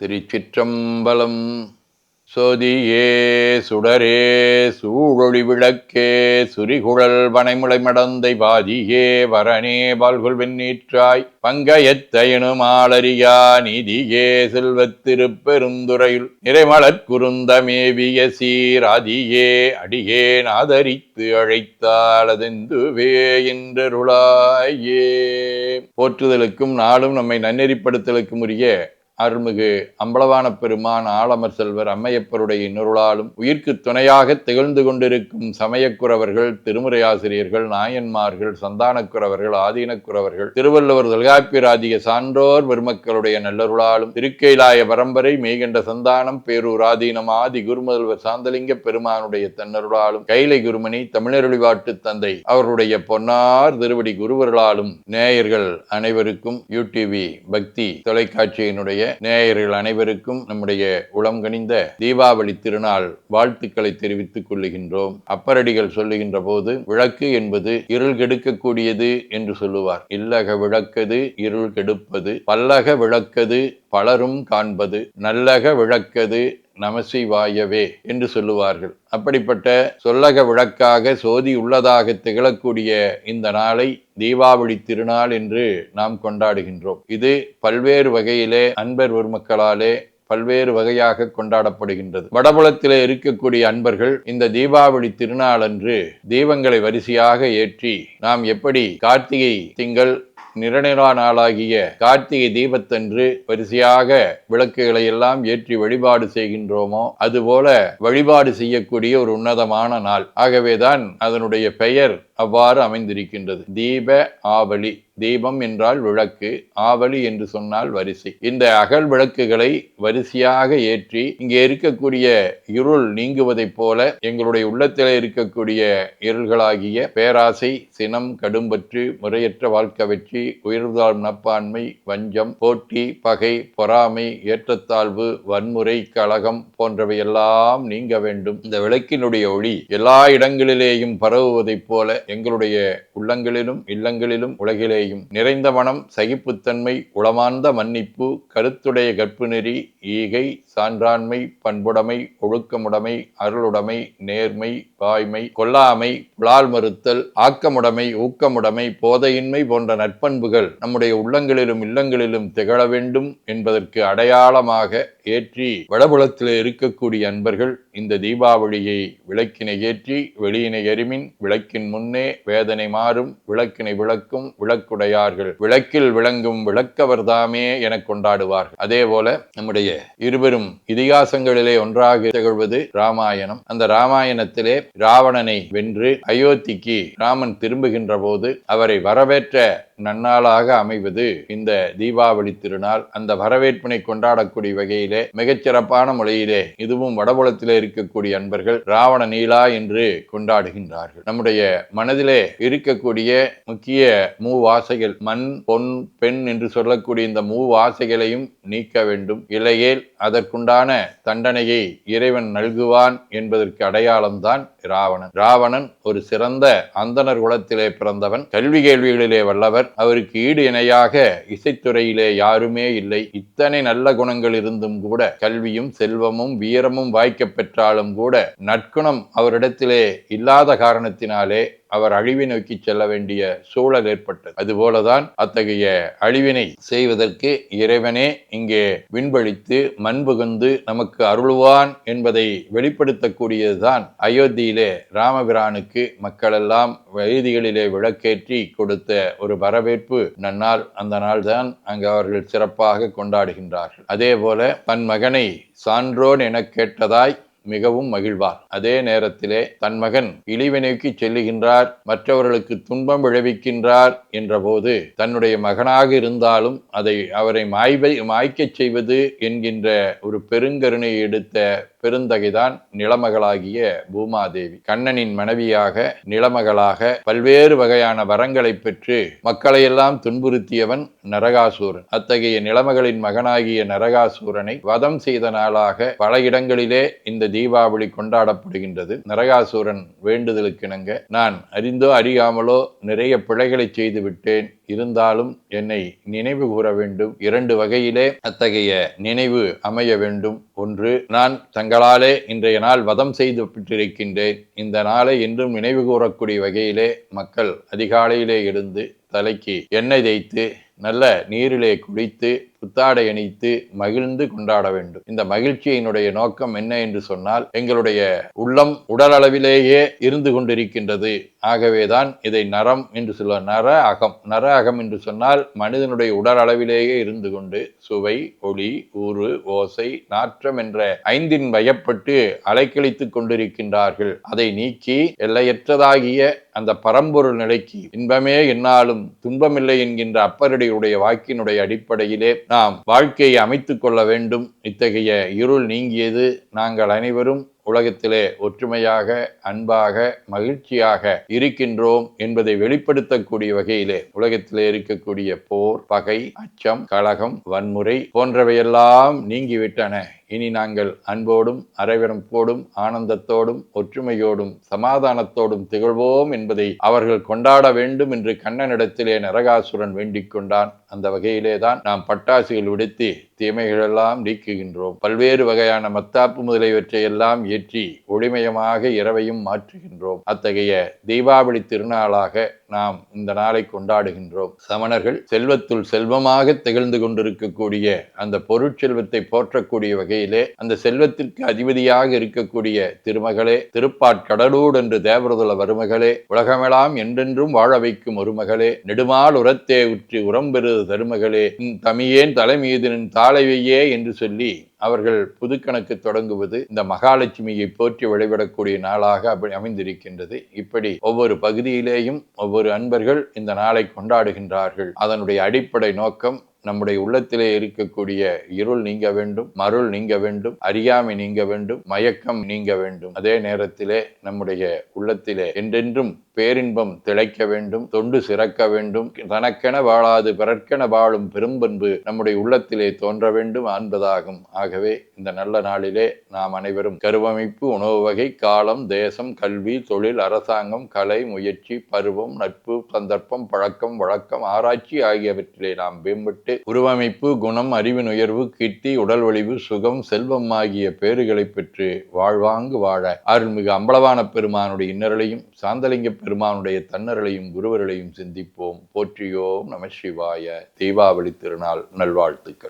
திருச்சிற்றம்பலம். சோதியே சுடரே சூழொளி விளக்கே சுரிகுழல் வனைமுளை மடந்தை பாதியே வரணே பால்குல் வெண்ணீற்றாய் பங்கயத்தையனும் ஆளறியா நிதியே செல்வத்திருப்பெருந்துறையுள் நிறைமலர் குருந்த சீராதியே அடியே நாதரித்து அழைத்தாலதெந்துவே என்றருளாயே. போற்றுதலுக்கும் நாளும் நம்மை நன்னெறிப்படுத்தலுக்கும் உரிய அருள்மிகு அம்பளவான பெருமான் ஆலமர் செல்வர் அம்மையப்பருடைய இன்னொருளாலும் உயிர்க்கு துணையாக திகழ்ந்து கொண்டிருக்கும் சமயக்குறவர்கள் திருமுறையாசிரியர்கள் நாயன்மார்கள் சந்தானக்குறவர்கள் ஆதீனக்குறவர்கள் திருவள்ளுவர் தொல்காப்பியராதிக சான்றோர் பெருமக்களுடைய நல்லருளாலும் திருக்கைலாய பரம்பரை மெய்கண்ட சந்தானம் பேரூர் ஆதீனம் ஆதி குருமுதல்வர் சாந்தலிங்க பெருமானுடைய தன்னருளாலும் கைலை குருமணி தமிழருளிவாட்டு தந்தை அவருடைய பொன்னார் திருவடி குருவர்களாலும் நேயர்கள் அனைவருக்கும் யூடிவி பக்தி தொலைக்காட்சியினுடைய நேயர்கள் அனைவருக்கும் நம்முடைய உளம் கனிந்த தீபாவளி திருநாள் வாழ்த்துக்களை தெரிவித்துக் கொள்ளுகின்றோம் அப்பரடிகள் சொல்லுகின்ற போது விளக்கு என்பது இருள் கெடுக்கக்கூடியது என்று சொல்லுவார். இல்லக விளக்கது இருள் கெடுப்பது பல்லக விளக்கது பலரும் காண்பது நல்லக விளக்கது நமசிவாயவே என்று சொல்லுவார்கள். அப்படிப்பட்ட சொல்லக விளக்காக சோதி உள்ளதாக திகழக்கூடிய இந்த நாளை தீபாவளி திருநாள் என்று நாம் கொண்டாடுகின்றோம். இது பல்வேறு வகையிலே அன்பர் பெருமக்களாலே பல்வேறு வகையாக கொண்டாடப்படுகின்றது. வடபுலத்திலே இருக்கக்கூடிய அன்பர்கள் இந்த தீபாவளி திருநாளன்று தீபங்களை வரிசையாக ஏற்றி நாம் எப்படி கார்த்திகை திங்கள் நிறநிலா நாளாகிய கார்த்திகை தீபத்தன்று வரிசையாக விளக்குகளை எல்லாம் ஏற்றி வழிபாடு செய்கின்றோமோ அதுபோல வழிபாடு செய்யக்கூடிய ஒரு உன்னதமான நாள். ஆகவேதான் அதனுடைய பெயர் அவ்வாறு அமைந்திருக்கின்றது. தீப ஆவலி தீபம் என்றால் விளக்கு ஆவலி என்று சொன்னால் வரிசை. இந்த அகல் விளக்குகளை வரிசையாக ஏற்றி இங்கே இருக்கக்கூடிய இருள் நீங்குவதைப் போல எங்களுடைய உள்ளத்தில் இருக்கக்கூடிய இருள்களாகிய பேராசை சினம் கடும்பற்று முறையற்ற வாழ்க்கை வெற்றி உயர்ந்தாள் மனப்பான்மை வஞ்சம் போட்டி பகை பொறாமை ஏற்றத்தாழ்வு வன்முறை கழகம் போன்றவையெல்லாம் நீங்க வேண்டும். இந்த விளக்கினுடைய ஒளி எல்லா இடங்களிலேயும் பரவுவதைப் போல எங்களுடைய உள்ளங்களிலும் இல்லங்களிலும் உலகிலேயும் நிறைந்த மனம் சகிப்புத்தன்மை உளமார்ந்த மன்னிப்பு கருத்துடைய கற்பு நெறி ஈகை சான்றாண்மை பண்புடைமை ஒழுக்கமுடைமை அருளுடைமை நேர்மை வாய்மை கொல்லாமை புலால் மறுத்தல் ஆக்கமுடைமை ஊக்கமுடைமை போதையின்மை போன்ற நற்பண்புகள் நம்முடைய உள்ளங்களிலும் இல்லங்களிலும் திகழ வேண்டும் என்பதற்கு அடையாளமாக ஏற்றி வடபுலத்தில் இருக்கக்கூடிய அன்பர்கள் இந்த தீபாவளியை விளக்கினை ஏற்றி வெளியினை எரிமின் விளக்கின் முன்னே வேதனை மாறும் விளக்கினை விளக்கும் விளக்குடையார்கள். விளக்கில் விளங்கும் விளக்கவர் தாமே என கொண்டாடுவார்கள். அதே போல நம்முடைய இருவரும் இதிகாசங்களிலே ஒன்றாக திகழ்வது ராமாயணம். அந்த ராமாயணத்திலே ராவணனை வென்று அயோத்திக்கு ராமன் திரும்புகின்ற போது அவரை வரவேற்ற நன்னாளாக அமைவது. இந்த தீபாவளி திருநாள் அந்த வரவேற்பினை கொண்டாடக்கூடிய வகையிலே மிகச்சிறப்பான முறையிலே இதுவும் வடபுலத்திலே இருக்கக்கூடிய அன்பர்கள் ராவண நீலா என்று கொண்டாடுகின்றார்கள். நம்முடைய மனதிலே இருக்கக்கூடிய முக்கிய மூவாசைகள் மண் பொன் பெண் என்று சொல்லக்கூடிய இந்த மூவாசைகளையும் நீக்க வேண்டும். இல்லையேல் அதற்குண்டான தண்டனையை இறைவன் நல்குவான் என்பதற்கு அடையாளம்தான் ராவணன். ராவணன் ஒரு சிறந்த அந்தனர் குலத்திலே பிறந்தவன். கல்வி கேள்விகளிலே வல்லவர். அவருக்கு ஈடு இணையாக இசைத்துறையிலே யாருமே இல்லை. இத்தனை நல்ல குணங்கள் இருந்தும் கூட கல்வியும் செல்வமும் வீரமும் வாய்க்க பெற்றாலும் கூட நற்குணம் அவரிடத்திலே இல்லாத காரணத்தினாலே அவர் அழிவை நோக்கி செல்ல வேண்டிய சூழல் ஏற்பட்டது. அதுபோலதான் அத்தகைய அழிவினை செய்வதற்கு இறைவனே இங்கே விண்பழித்து மண்புகுந்து நமக்கு அருள்வான் என்பதை வெளிப்படுத்தக்கூடியதுதான் அயோத்தியிலே ராமபிரானுக்கு மக்களெல்லாம் வீதிகளிலே விளக்கேற்றி கொடுத்த ஒரு வரவேற்பு. நன்னால் அந்த நாள் தான் அங்கு அவர்கள் சிறப்பாக கொண்டாடுகின்றார்கள். அதே போல தன் மகனை சான்றோன் என கேட்டதாய் மிகவும் மகிழ்வார். அதே நேரத்திலே தன் மகன் இழிவினைக்கு செல்லுகின்றார் மற்றவர்களுக்கு துன்பம் விளைவிக்கின்றார் என்றபோது தன்னுடைய மகனாக இருந்தாலும் அதை அவரை மாய்வை மாய்க்கச் செய்வது என்கின்ற ஒரு பெருங்கருணை எடுத்த பெருந்தகைதான் நிலமகளாகிய பூமாதேவி. கண்ணனின் மனைவியாக நிலமகளாக பல்வேறு வகையான வரங்களை பெற்று மக்களையெல்லாம் துன்புறுத்தியவன் நரகாசூரன். அத்தகைய நிலமகளின் மகனாகிய நரகாசூரனை வதம் செய்த நாளாக பல இடங்களிலே இந்த தீபாவளி கொண்டாடப்படுகின்றது. நரகாசூரன் வேண்டுதலுக்கிணங்க நான் அறிந்தோ அறியாமலோ நிறைய பிழைகளை செய்து விட்டேன் இருந்தாலும் என்னை நினைவு கூற வேண்டும். இரண்டு வகையிலே அத்தகைய நினைவு அமைய வேண்டும். ஒன்று நான் தங்களாலே இன்றைய நாள் வதம் செய்து பெற்றிருக்கின்றேன் இந்த நாளை என்றும் நினைவு கூறக்கூடிய வகையிலே மக்கள் அதிகாலையிலே எழுந்து தலைக்கு எண்ணெய் தேய்த்து நல்ல நீரிலே குளித்து புத்தாடை அணித்து மகிழ்ந்து கொண்டாட வேண்டும். இந்த மகிழ்ச்சியினுடைய நோக்கம் என்ன என்று சொன்னால் எங்களுடைய உள்ளம் உடல் அளவிலேயே இருந்து கொண்டிருக்கின்றது. ஆகவேதான் இதை நரம் என்று சொல்ல நர அகம். நர அகம் என்று சொன்னால் மனிதனுடைய உடல் அளவிலேயே இருந்து கொண்டு சுவை ஒளி ஊறு ஓசை நாற்றம் என்ற ஐந்தின் வயப்பட்டு அலைக்கழித்துக் கொண்டிருக்கின்றார்கள். அதை நீக்கி எல்லையற்றதாகிய அந்த பரம்பொருள் நிலைக்கு இன்பமே என்னாலும் துன்பமில்லை என்கின்ற அப்பருடைய வாக்கினுடைய அடிப்படையிலே நாம் வாழ்க்கையை அமைத்துக் கொள்ள வேண்டும். இத்தகைய இருள் நீங்கியது நாங்கள் அனைவரும் உலகத்திலே ஒற்றுமையாக அன்பாக மகிழ்ச்சியாக இருக்கின்றோம் என்பதை வெளிப்படுத்தக்கூடிய வகையிலே உலகத்திலே இருக்கக்கூடிய போர் பகை அச்சம் கழகம் வன்முறை போன்றவையெல்லாம் நீங்கிவிட்டன. இனி நாங்கள் அன்போடும் அரவணைப்போடும் ஆனந்தத்தோடும் ஒற்றுமையோடும் சமாதானத்தோடும் திகழ்வோம் என்பதை அவர்கள் கொண்டாட வேண்டும் என்று கண்ணனிடத்திலே நரகாசுரன் வேண்டிக் கொண்டான். அந்த வகையிலே தான் நாம் பட்டாசுகள் விடுத்து தீமைகளெல்லாம் நீக்குகின்றோம். பல்வேறு வகையான மத்தாப்பு முதலியவற்றை எல்லாம் ஏற்றி ஒளிமயமாக இரவையும் மாற்றுகின்றோம். அத்தகைய தீபாவளி திருநாளாக நாம் இந்த நாளை கொண்டாடுகின்றோம். சமணர்கள் செல்வத்துள் செல்வமாக திகழ்ந்து கொண்டிருக்கக்கூடிய அந்த பொருட்செல்வத்தை போற்றக்கூடிய வகையிலே அந்த செல்வத்திற்கு அதிபதியாக இருக்கக்கூடிய திருமகளே திருப்பாட்கடலூர் என்று தேவரதுல வருமகளே உலகமெல்லாம் என்றென்றும் வாழ வைக்கும் ஒருமகளே நெடுமால் உரத்தே உற்று உரம்பெறு தருமகளே தமியேன் தலைமீது நின் தாளைவையே என்று சொல்லி அவர்கள் புதுக்கணக்கு தொடங்குவது இந்த மகாலட்சுமியை போற்றி வழிபடக்கூடிய நாளாக அமைந்திருக்கின்றது. இப்படி ஒவ்வொரு பகுதியிலேயும் ஒவ்வொரு அன்பர்கள் இந்த நாளை கொண்டாடுகின்றார்கள். அதனுடைய அடிப்படை நோக்கம் நம்முடைய உள்ளத்திலே இருக்கக்கூடிய இருள் நீங்க வேண்டும் மருள் நீங்க வேண்டும் அறியாமை நீங்க வேண்டும் மயக்கம் நீங்க வேண்டும். அதே நேரத்திலே நம்முடைய உள்ளத்திலே என்றென்றும் பேரின்பம் திளைக்க வேண்டும் தொண்டு சிறக்க வேண்டும் தனக்கென வாழாது பிறர்க்கென வாழும் பெரும்பண்பு நம்முடைய உள்ளத்திலே தோன்ற வேண்டும் என்பதாகும் ஆகவே இந்த நல்ல நாளிலே நாம் அனைவரும் கருவமைப்பு உணவு வகை காலம் தேசம் கல்வி தொழில் அரசாங்கம் கலை முயற்சி பருவம் நட்பு சந்தர்ப்பம் பழக்கம் வழக்கம் ஆராய்ச்சி ஆகியவற்றிலே நாம் மேம்பட்டு உருவமைப்பு குணம் அறிவின் உயர்வு கீர்த்தி உடல் வலிவு சுகம் செல்வம் ஆகிய பேறுகளை பெற்று வாழ்வாங்கு வாழ அருள்மிகு அம்பலவான பெருமானுடைய இன்னரலையும் சாந்தலிங்க பெருமானுடைய தன்னர்களையும் குருவர்களையும் சிந்திப்போம். போற்றியோம் நம சிவாய. தீபாவளி திருநாள் நல்வாழ்த்துக்கள்.